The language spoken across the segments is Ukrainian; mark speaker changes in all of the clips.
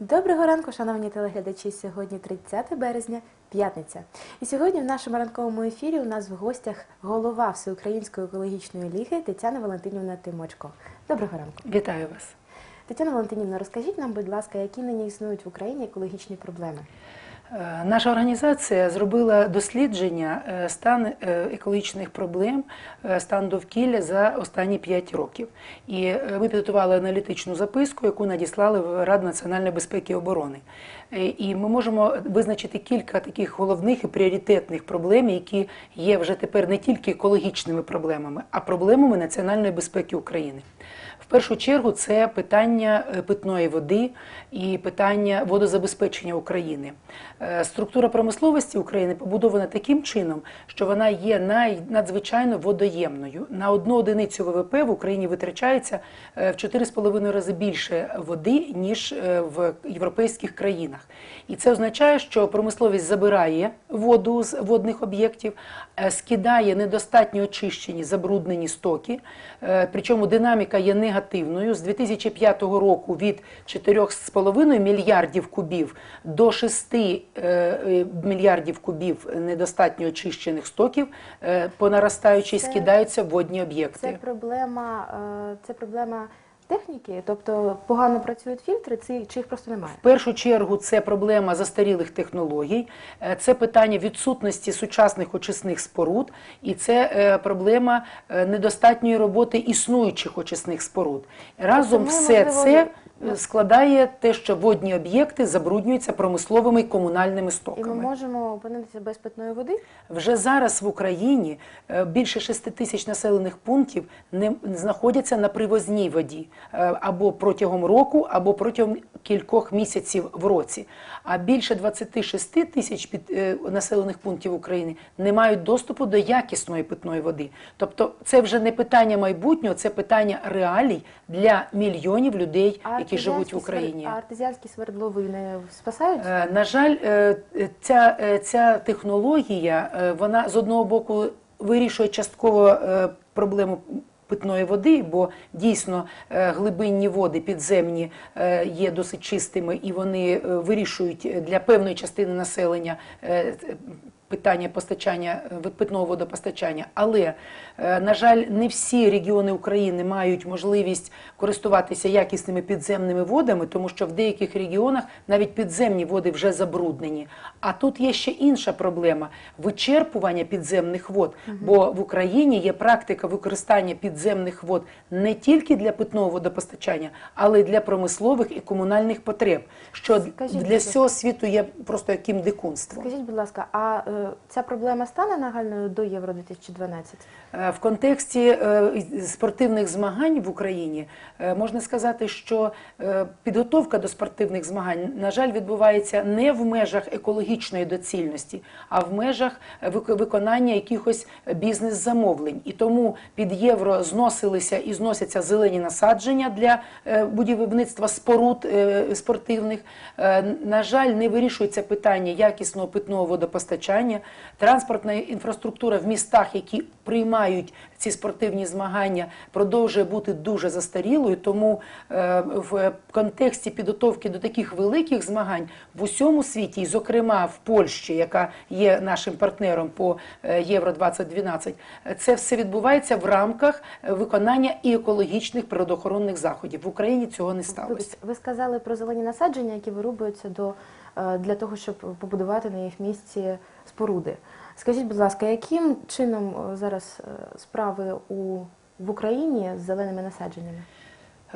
Speaker 1: Доброго ранку, шановні телеглядачі. Сьогодні 30 березня, п'ятниця. І сьогодні в нашому ранковому ефірі у нас в гостях голова Всеукраїнської екологічної ліги Тетяна Валентинівна Тимочко. Доброго ранку.
Speaker 2: Вітаю вас.
Speaker 1: Тетяна Валентинівна, розкажіть нам, будь ласка, які нині існують в Україні екологічні проблеми?
Speaker 2: Е, Наша організація зробила дослідження е, стан е, екологічних проблем, стан довкілля за останні 5 років. І ми підготували аналітичну записку, яку надіслали в Раду національної безпеки і оборони. І ми можемо визначити кілька таких головних і пріоритетних проблем, які є вже тепер не тільки екологічними проблемами, а проблемами національної безпеки України. В першу чергу це питання питної води і питання водозабезпечення України. Е, Структура промисловості України побудована таким чином, що вона є надзвичайно водоємною. На одну одиницю ВВП в Україні витрачається е, в 4,5 рази більше води, ніж е, в європейських країнах. І це означає, що промисловість забирає воду з водних об'єктів, скидає недостатньо очищені забруднені стоки. Причому динаміка є негативною. З 2005 року від 4,5 мільярдів кубів до 6 е, е, мільярдів кубів недостатньо очищених стоків е, по наростаючій
Speaker 1: Це-
Speaker 2: скидаються в водні об'єкти.
Speaker 1: Це проблема, е, це проблема техніки, тобто погано працюють фільтри, ці- чи їх просто немає?
Speaker 2: В першу чергу це проблема застарілих технологій, е, це питання відсутності сучасних очисних споруд, і це е, проблема е, недостатньої роботи існуючих очисних споруд. Разом
Speaker 1: ми,
Speaker 2: все
Speaker 1: можливо,
Speaker 2: це е, складає те, що водні об'єкти забруднюються промисловими і комунальними
Speaker 1: І ми можемо опинитися без питної води?
Speaker 2: Вже зараз в Україні е, більше 6 тисяч населених пунктів не знаходяться на привозній воді е, або протягом року, або протягом кількох місяців в році. А більше 26 тисяч е, населених пунктів України не мають доступу до якісної питної води. Тобто, це вже не питання майбутнього, це питання реалій для мільйонів людей,
Speaker 1: А
Speaker 2: які живуть в Україні.
Speaker 1: А артезіанські свердловини спасають?
Speaker 2: Е, На жаль, е, ця, е, ця технологія, вона з одного боку вирішує частково проблему питної води, бо дійсно глибинні води підземні є досить чистими і вони вирішують для певної частини населення питання постачання е, питного водопостачання. Але, е, на жаль, не всі регіони України мають можливість користуватися якісними підземними водами, тому що в деяких регіонах навіть підземні води вже забруднені. А тут є ще інша проблема вичерпування підземних вод. Бо в Україні є практика використання підземних вод не тільки для питного водопостачання, але й для промислових і комунальних потреб. Що
Speaker 1: Скажіть,
Speaker 2: для всього світу є просто яким дикунством.
Speaker 1: Скажіть, будь ласка, а е, ця проблема стане нагальною до Євро 2012?
Speaker 2: Е, В контексті е, спортивних змагань в Україні е, можна сказати, що підготовка до спортивних змагань, на жаль, відбувається не в межах екологічної доцільності, а в межах виконання якихось бізнес-замовлень. І тому під євро зносилися і зносяться зелені насадження для будівництва споруд спортивних. На жаль, не вирішується питання якісного питного водопостачання, транспортна інфраструктура в містах, які приймають ці спортивні змагання, продовжує бути дуже застарілою. Тому е, в контексті підготовки до таких великих змагань в усьому світі, і зокрема в Польщі, яка є нашим партнером по е, Євро 2012, е, це все відбувається в рамках виконання і екологічних природоохоронних заходів. В Україні цього не сталося.
Speaker 1: Ви, ви сказали про зелені насадження, які вирубуються до, для того, щоб побудувати на їх місці споруди. Скажіть, будь ласка, яким чином е, зараз е, справи у, в Україні з зеленими насадженнями?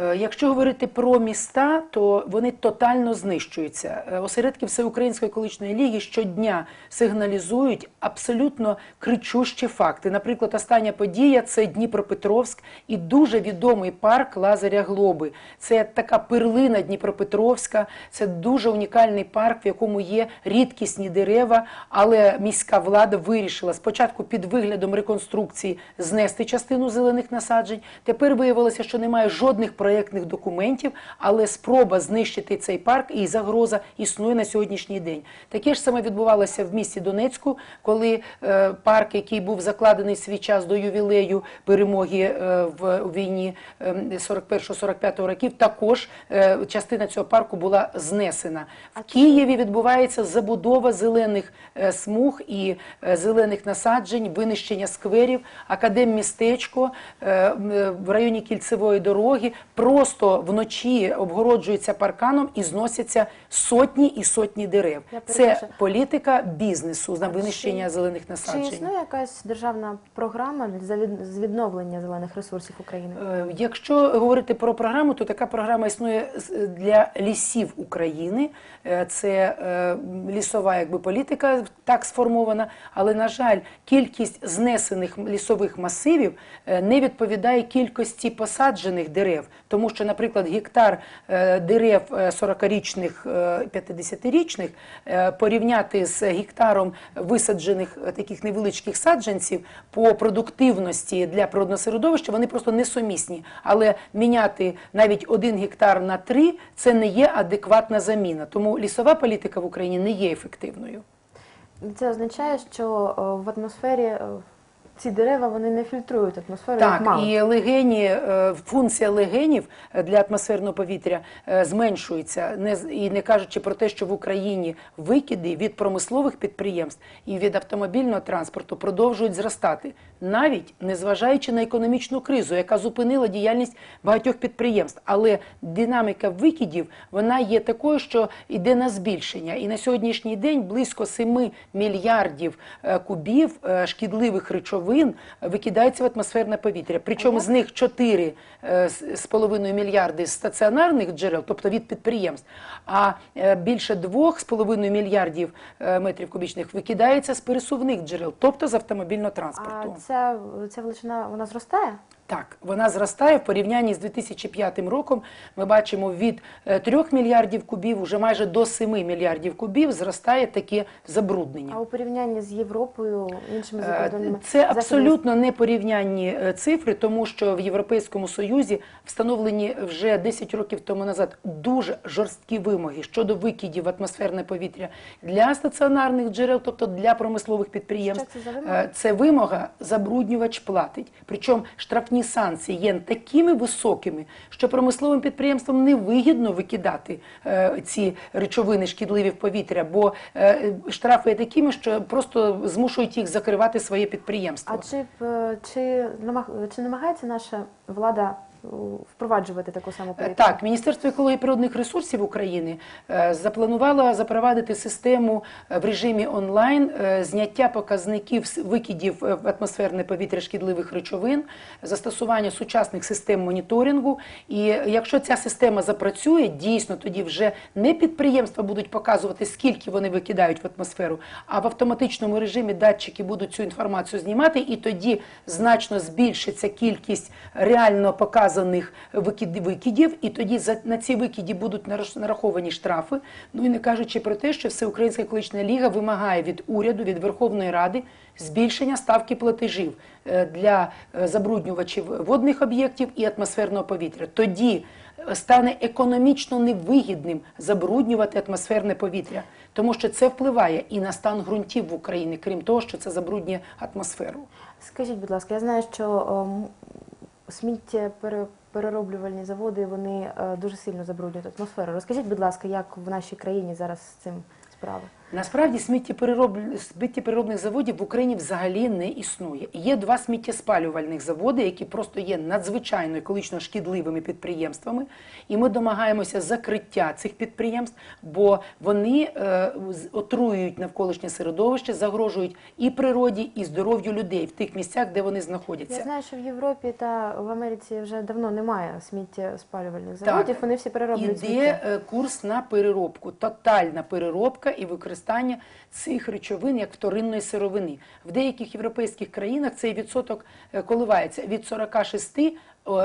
Speaker 2: Е, Якщо говорити про міста, то вони тотально знищуються. Е, Осередки Всеукраїнської екологічної ліги щодня сигналізують абсолютно кричущі факти. Наприклад, остання подія це Дніпропетровськ і дуже відомий парк Лазаря Глоби. Це така перлина Дніпропетровська, це дуже унікальний парк, в якому є рідкісні дерева, але міська влада вирішила спочатку під виглядом реконструкції знести частину зелених насаджень. Тепер виявилося, що немає жодних проєктів проєктних документів, але спроба знищити цей парк і загроза існує на сьогоднішній день. Таке ж саме відбувалося в місті Донецьку, коли е, парк, який був закладений в свій час до ювілею перемоги е, в війні е, 41-45 років, також е, частина цього парку була знесена. В Києві відбувається забудова зелених е, смуг і е, зелених насаджень, винищення скверів, академмістечко е, е, в районі кільцевої дороги просто вночі обгороджується парканом і зносяться сотні і сотні дерев. Це політика бізнесу на винищення
Speaker 1: чи-
Speaker 2: зелених
Speaker 1: Чи
Speaker 2: насаджень.
Speaker 1: існує якась державна програма з відновлення зелених ресурсів України?
Speaker 2: Е, Якщо говорити про програму, то така програма існує для лісів України. Е, Це е, лісова якби політика так сформована, але на жаль, кількість знесених лісових масивів не відповідає кількості посаджених дерев, тому що, наприклад, гектар е, дерев е, 40-річних, е, 50-річних е, порівняти з гектаром висаджених таких невеличких саджанців по продуктивності для природного середовища, вони просто несумісні. Але міняти навіть один гектар на три це не є адекватна заміна. Тому лісова політика в Україні не є ефективною.
Speaker 1: Це означає, що в атмосфері ці дерева вони не фільтрують атмосферу як
Speaker 2: Так,
Speaker 1: мали.
Speaker 2: і легені, е, функція легенів е, для атмосферного повітря е, зменшується, не і не кажучи про те, що в Україні викиди від промислових підприємств і від автомобільного транспорту продовжують зростати, навіть незважаючи на економічну кризу, яка зупинила діяльність багатьох підприємств. Але динаміка викидів вона є такою, що йде на збільшення. І на сьогоднішній день близько 7 мільярдів кубів шкідливих речовин викидається в атмосферне повітря. Причому з них 4 е, мільярди з стаціонарних джерел, тобто від підприємств, а е, більше 2,5 мільярдів е, метрів кубічних викидається з пересувних джерел, тобто з автомобільного
Speaker 1: А
Speaker 2: транспорту.
Speaker 1: ця, ця величина вона зростає?
Speaker 2: Так, вона зростає в порівнянні з 2005 роком. Ми бачимо від 3 мільярдів кубів уже майже до 7 мільярдів кубів зростає таке забруднення.
Speaker 1: А у порівнянні з Європою, іншими
Speaker 2: Е,
Speaker 1: закордонними
Speaker 2: Це абсолютно непорівнянні е, цифри, тому що в Європейському Союзі встановлені вже 10 років тому назад дуже жорсткі вимоги щодо викидів в атмосферне повітря для стаціонарних джерел, тобто для промислових підприємств.
Speaker 1: Що це за вимога?
Speaker 2: Е, Це вимога забруднювач платить. Причому штрафні санкції є такими високими, що промисловим підприємствам невигідно викидати е, ці речовини шкідливі в повітря, бо е, штрафи є такими, що просто змушують їх закривати своє підприємство.
Speaker 1: А чи, е, чи, чи намагається наша влада впроваджувати таку саму
Speaker 2: Е,
Speaker 1: політику?
Speaker 2: Так, Міністерство екології і природних ресурсів України е, запланувало запровадити систему е, в режимі онлайн зняття показників викидів в атмосферне повітря шкідливих речовин, застосування сучасних систем моніторингу. І якщо ця система запрацює, дійсно тоді вже не підприємства будуть показувати, скільки вони викидають в атмосферу, а в автоматичному режимі датчики будуть цю інформацію знімати, і тоді значно збільшиться кількість реально показаних викид- викидів, і тоді на ці викиди будуть нараховані штрафи. Ну і не кажучи про те, що Всеукраїнська екологічна ліга вимагає від уряду, від Верховної Ради збільшення ставки платежів е, для е, забруднювачів водних об'єктів і атмосферного повітря. Тоді е, стане економічно невигідним забруднювати атмосферне повітря, тому що це впливає і на стан ґрунтів в Україні, крім того, що це забруднює атмосферу.
Speaker 1: Скажіть, будь ласка, я знаю, що ем, сміттєперероблювальні заводи вони е, дуже сильно забруднюють атмосферу. Розкажіть, будь ласка, як в нашій країні зараз з цим справа?
Speaker 2: Насправді сміттєперероб- сміттєпереробних заводів в Україні взагалі не існує. Є два сміттєспалювальних заводи, які просто є надзвичайно екологічно шкідливими підприємствами, і ми домагаємося закриття цих підприємств, бо вони е, отруюють навколишнє середовище, загрожують і природі, і здоров'ю людей в тих місцях, де вони знаходяться.
Speaker 1: Я знаю, що в Європі та в Америці вже давно немає сміттєспалювальних
Speaker 2: Так.
Speaker 1: заводів, вони всі перероблюють сміття.
Speaker 2: Іде е, курс на переробку, тотальна переробка і використання цих речовин як вторинної сировини. В деяких європейських країнах цей відсоток е, коливається від 46 О,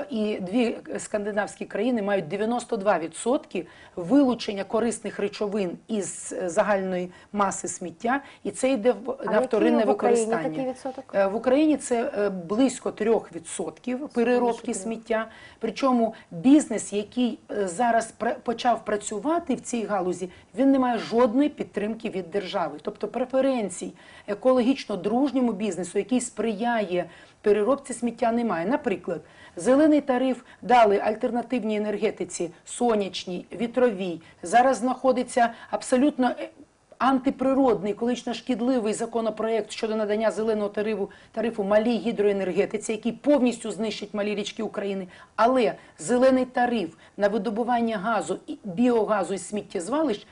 Speaker 2: І дві скандинавські країни мають 92% вилучення корисних речовин із е, загальної маси сміття, і це йде в на вторинне
Speaker 1: в Україні
Speaker 2: використання.
Speaker 1: такий відсоток?
Speaker 2: Е, В Україні це е, близько 3% переробки сміття. Причому бізнес, який е, зараз почав працювати в цій галузі, він не має жодної підтримки від держави, тобто преференцій екологічно дружньому бізнесу, який сприяє переробці сміття, немає. Наприклад, зелений тариф дали альтернативній енергетиці, сонячній, вітровій. Зараз знаходиться абсолютно е, антиприродний, екологічно шкідливий законопроект щодо надання зеленого тарифу, тарифу малій гідроенергетиці, який повністю знищить малі річки України. Але зелений тариф на видобування газу і біогазу із сміттєзвалищ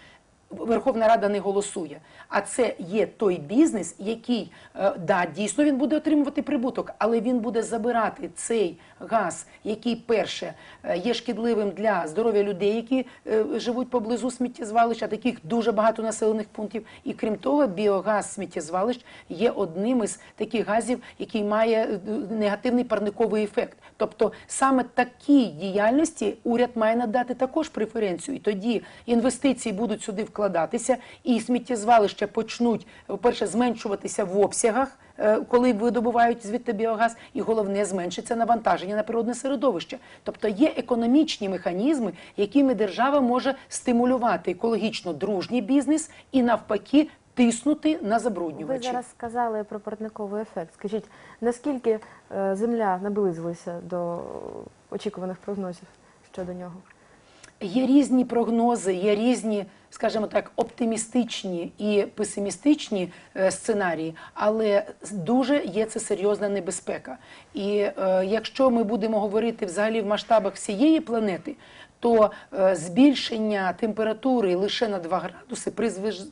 Speaker 2: Верховна Рада не голосує. А це є той бізнес, який е, да, дійсно він буде отримувати прибуток, але він буде забирати цей газ, який перше е, є шкідливим для здоров'я людей, які е, живуть поблизу сміттєзвалища, таких дуже багато населених пунктів. І крім того, біогаз сміттєзвалищ є одним із таких газів, який має негативний парниковий ефект. Тобто саме такій діяльності уряд має надати також преференцію. І тоді інвестиції будуть сюди вкладатися, і сміттєзвалища почнуть, по-перше, зменшуватися в обсягах, е, коли видобувають звідти біогаз, і головне зменшиться навантаження на природне середовище. Тобто є економічні механізми, якими держава може стимулювати екологічно дружній бізнес і навпаки тиснути на
Speaker 1: Ви зараз сказали про парниковий ефект. Скажіть, наскільки е, Земля наблизилася до очікуваних прогнозів щодо нього?
Speaker 2: Є різні прогнози, є різні, скажімо так, оптимістичні і песимістичні е, сценарії, але дуже є це серйозна небезпека. І е, якщо ми будемо говорити взагалі в масштабах всієї планети, то е, збільшення температури лише на 2 градуси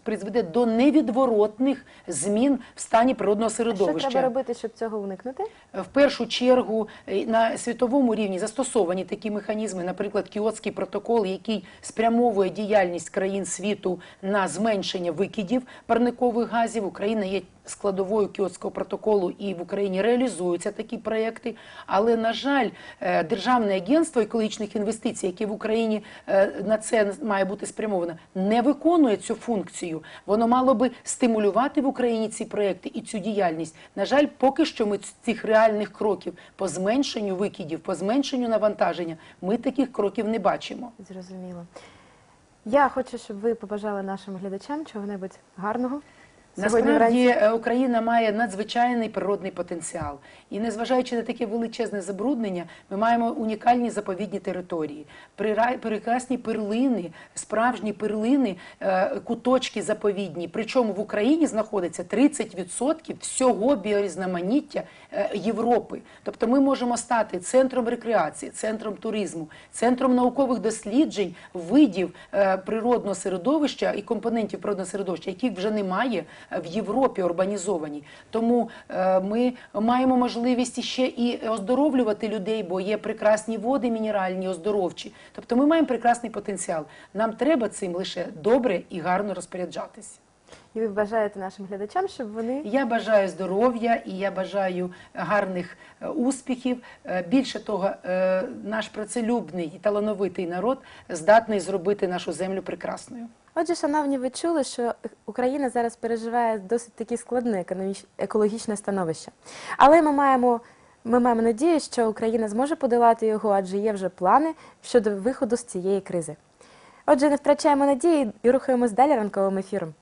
Speaker 2: призведе до невідворотних змін в стані природного
Speaker 1: А що
Speaker 2: середовища.
Speaker 1: треба робити, щоб цього уникнути?
Speaker 2: В першу чергу е, на світовому рівні застосовані такі механізми, наприклад, Кіотський протокол, який спрямовує діяльність країн світу на зменшення викидів парникових газів. Україна є складовою Кіотського протоколу, і в Україні реалізуються такі проекти. Але на жаль, е, державне агентство екологічних інвестицій, яке в Україні е, на це має бути спрямовано, не виконує цю функцію. Воно мало би стимулювати в Україні ці проекти і цю діяльність. На жаль, поки що ми цих реальних кроків по зменшенню викидів, по зменшенню навантаження, ми таких кроків не бачимо.
Speaker 1: Зрозуміло. Я хочу, щоб ви побажали нашим глядачам чого-небудь гарного.
Speaker 2: Насправді
Speaker 1: вранці.
Speaker 2: е, Україна має надзвичайний природний потенціал, і незважаючи на таке величезне забруднення, ми маємо унікальні заповідні території, прекрасні перлини, справжні перлини, е, куточки заповідні. Причому в Україні знаходиться 30% всього біорізноманіття е, Європи. Тобто ми можемо стати центром рекреації, центром туризму, центром наукових досліджень видів е, природного середовища і компонентів природного середовища, яких вже немає в Європі урбанізованій. Тому е, ми маємо можливість ще і оздоровлювати людей, бо є прекрасні води мінеральні, оздоровчі. Тобто ми маємо прекрасний потенціал. Нам треба цим лише добре і гарно розпоряджатися.
Speaker 1: І ви бажаєте нашим глядачам, щоб вони
Speaker 2: Я бажаю здоров'я і я бажаю гарних е, успіхів. Е, Більше того, е, наш працелюбний і талановитий народ здатний зробити нашу землю прекрасною.
Speaker 1: Отже, шановні, ви чули, що Україна зараз переживає досить таки складне економіч... екологічне становище. Але ми маємо, ми маємо надію, що Україна зможе подолати його, адже є вже плани щодо виходу з цієї кризи. Отже, не втрачаємо надії і рухаємось далі ранковим ефіром.